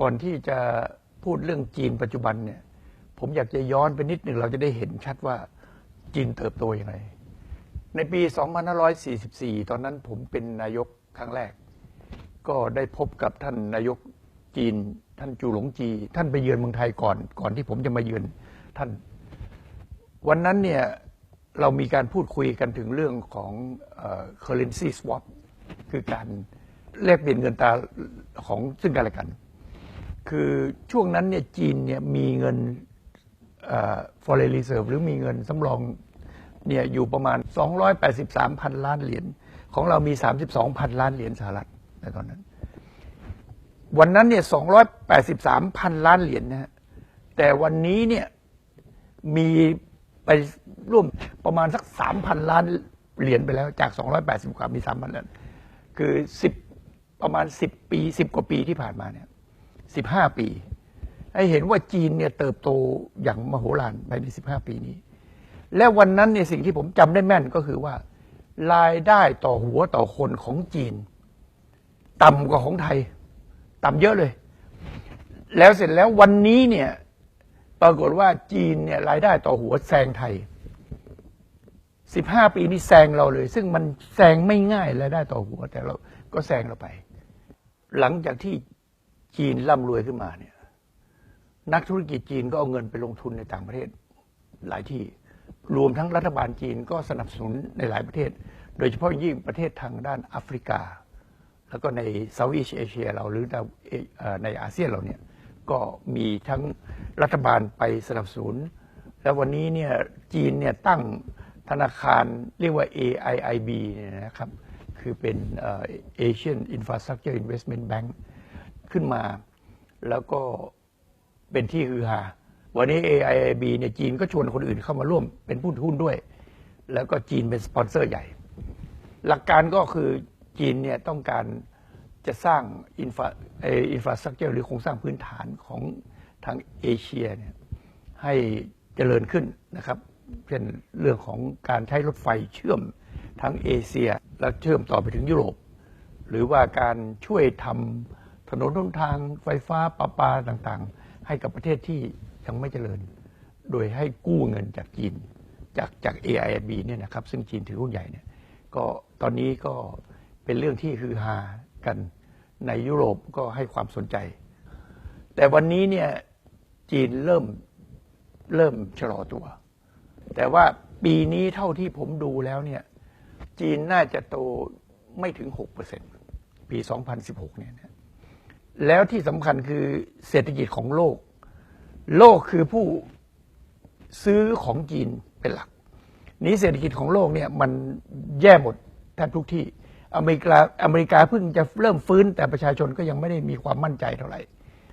ก่อนที่จะพูดเรื่องจีนปัจจุบันเนี่ย ผมอยากจะย้อนไปนิดหนึ่งเราจะได้เห็นชัดว่าจีนเติบโตอย่างไรในปี 2544 ตอนนั้นผมเป็นนายกครั้งแรก ก็ได้พบกับท่านนายกจีน ท่านจูหลงจี ท่านไปเยือนเมืองไทยก่อน ก่อนที่ผมจะมาเยือนท่าน วันนั้นเนี่ยเรามีการพูดคุยกันถึงเรื่องของเอ่อ currency swap คือการ แลกเปลี่ยนเงินตราของซึ่งกันและกัน คือช่วงนั้นเนี่ยจีนเนี่ยมีเงิน foreign reserve หรือมีเงินสำรองเนี่ยอยู่ประมาณ 283พันล้านเหรียญของเรามี 32พันล้านเหรียญสหรัฐในตอนนั้น วันนั้นเนี่ย283พันล้านเหรียญนะฮะแต่วันนี้เนี่ยมีไปร่วมประมาณสัก 3,000 ล้านเหรียญไปแล้วจาก 280กว่ามี 3,000ล้านคือ 10 ประมาณ 10 ปี 10 กว่าปีที่ผ่านมาเนี่ย15 ปี ให้เห็นว่าจีนเนี่ยเติบโตอย่างมโหฬารภายใน 15 ปีนี้ และวันนั้นเนี่ยสิ่งที่ผมจำได้แม่นก็คือว่ารายได้ต่อหัวต่อคนของจีน ต่ำกว่าของไทย ต่ำเยอะเลย แล้วเสร็จแล้ววันนี้เนี่ยปรากฏว่าจีนเนี่ยรายได้ต่อหัวแซงไทย 15 ปีนี้แซงเราเลย ซึ่งมันแซงไม่ง่ายรายได้ต่อหัว แต่เราก็แซงเราไป หลังจากที่จีนร่ำรวยขึ้นมาเนี่ยนักธุรกิจจีนก็เอาเงินไปลงทุนในต่างประเทศหลายที่ รวมทั้งรัฐบาลจีนก็สนับสนุนในหลายประเทศ โดยเฉพาะยิ่งประเทศทางด้านแอฟริกา แล้วก็ในเซาท์อีสเอเชียเราหรือในอาเซียนเราเนี่ยก็มีทั้งรัฐบาลไปสนับสนุน แล้ววันนี้เนี่ยจีนเนี่ยตั้งธนาคารเรียกว่า AIIB เนี่ยนะครับ คือเป็นเอ่อ Asian Infrastructure Investment Bank ขึ้นมา แล้วก็เป็นที่ฮือฮาวันนี้ AIIB เนี่ยจีนก็ชวนคนอื่นเข้ามาร่วมเป็นผู้ถือหุ้นด้วย แล้วก็จีนเป็นสปอนเซอร์ใหญ่ หลักการก็คือจีนเนี่ยต้องการจะสร้างอินฟาอินฟราสตรักเจอร์หรือโครงสร้างพื้นฐานของทางเอเชียเนี่ยให้เจริญขึ้นนะครับ เช่นเรื่องของการใช้รถไฟเชื่อม ทั้งเอเชียและเชื่อมต่อไปถึงยุโรป หรือว่าการช่วยทำถนนหนทางไฟฟ้าประปาต่างๆ ให้กับประเทศที่ยังไม่เจริญ โดยให้กู้เงินจากจีนจากจาก AIB เนี่ยนะครับซึ่งจีนถือหุ้นใหญ่เนี่ยก็ตอนนี้ก็เป็นเรื่องที่คือฮากันในยุโรปก็ให้ความสนใจ แต่วันนี้เนี่ยจีนเริ่มเริ่มชะลอตัว แต่ว่าปีนี้เท่าที่ผมดูแล้วเนี่ย จีนน่าจะโตไม่ถึง 6%ปี 2016 เนี่ยนะแล้วที่สำคัญคือเศรษฐกิจของโลก โลกคือผู้ซื้อของจีนเป็นหลัก นี้เศรษฐกิจของโลกเนี่ยมันแย่หมดแทบทุกที่ อเมริกาอเมริกาเพิ่งจะเริ่มฟื้น แต่ประชาชนก็ยังไม่ได้มีความมั่นใจเท่าไหร่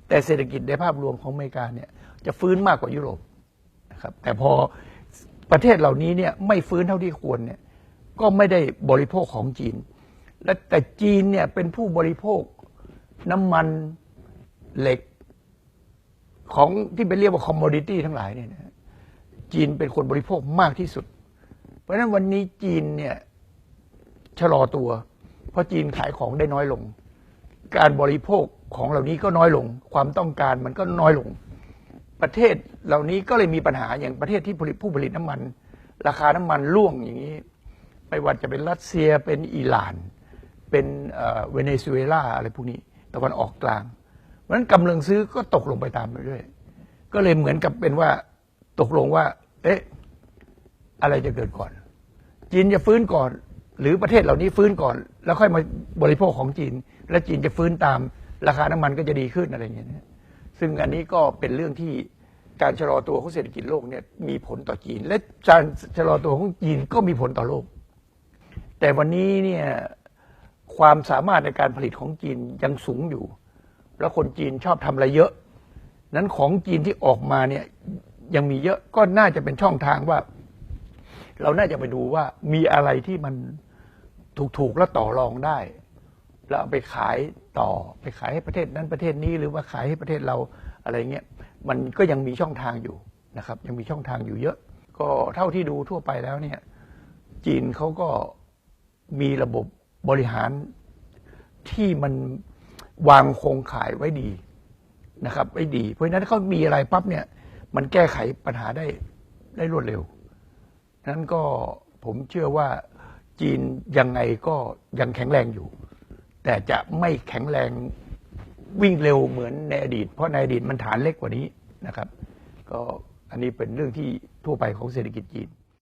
แต่เศรษฐกิจในภาพรวมของอเมริกาเนี่ยจะฟื้นมากกว่ายุโรปนะครับแต่พอประเทศเหล่านี้เนี่ยไม่ฟื้นเท่าที่ควรเนี่ย ก็ไม่ได้บริโภคของจีน และแต่จีนเนี่ยเป็นผู้บริโภคน้ำมันเหล็กของที่เป็นเรียกว่าคอมมอดิตี้ทั้งหลายเนี่ยนะจีนเป็นคนบริโภคมากที่สุด เพราะฉะนั้นวันนี้จีนเนี่ยชะลอตัว เพราะจีนขายของได้น้อยลง การบริโภคของเหล่านี้ก็น้อยลง ความต้องการมันก็น้อยลง ประเทศเหล่านี้ก็เลยมีปัญหาอย่างประเทศที่ผลิตผู้ผลิตน้ำมัน ราคาน้ำมันร่วงอย่างนี้ ไม่ว่าจะเป็นรัสเซียเป็นอิหร่าน เป็นเวเนซุเอลาอะไรพวกนี้ตะวันออกกลางเพราะฉะนั้นกำลังซื้อก็ตกลงไปตามไปเรื่อยก็เลยเหมือนกับเป็นว่าตกลงว่า เอ๊ะอะไรจะเกิดก่อน จีนจะฟื้นก่อน หรือประเทศเหล่านี้ฟื้นก่อน แล้วค่อยมาบริโภคของจีน และจีนจะฟื้นตามราคาน้ำมันก็จะดีขึ้นอะไรอย่างเงี้ยซึ่งอันนี้ก็เป็นเรื่องที่การชะลอตัวของเศรษฐกิจโลกเนี่ยมีผลต่อจีน และการชะลอตัวของจีนก็มีผลต่อโลก แต่วันนี้เนี่ยความสามารถในการผลิตของจีนยังสูงอยู่ แล้วคนจีนชอบทำอะไรเยอะ นั้นของจีนที่ออกมาเนี่ยยังมีเยอะก็น่าจะเป็นช่องทางว่า เราน่าจะไปดูว่ามีอะไรที่มันถูกๆแล้วต่อรองได้ แล้วเอาไปขายต่อไปขายให้ประเทศนั้นประเทศนี้หรือว่าขายให้ประเทศเราอะไรเงี้ยมันก็ยังมีช่องทางอยู่นะครับ ยังมีช่องทางอยู่เยอะ ก็เท่าที่ดูทั่วไปแล้วเนี่ย จีนเขาก็ มีระบบบริหารที่มันวางโครงข่ายไว้ดีนะครับไว้ดี เพราะฉะนั้นเขามีอะไรปั๊บเนี่ย มันแก้ไขปัญหาได้ได้รวดเร็ว นั้นก็ผมเชื่อว่าจีนยังไงก็ยังแข็งแรงอยู่ แต่จะไม่แข็งแรงวิ่งเร็วเหมือนในอดีต เพราะในอดีตมันฐานเล็กกว่านี้นะครับ ก็อันนี้เป็นเรื่องที่ทั่วไปของเศรษฐกิจจีน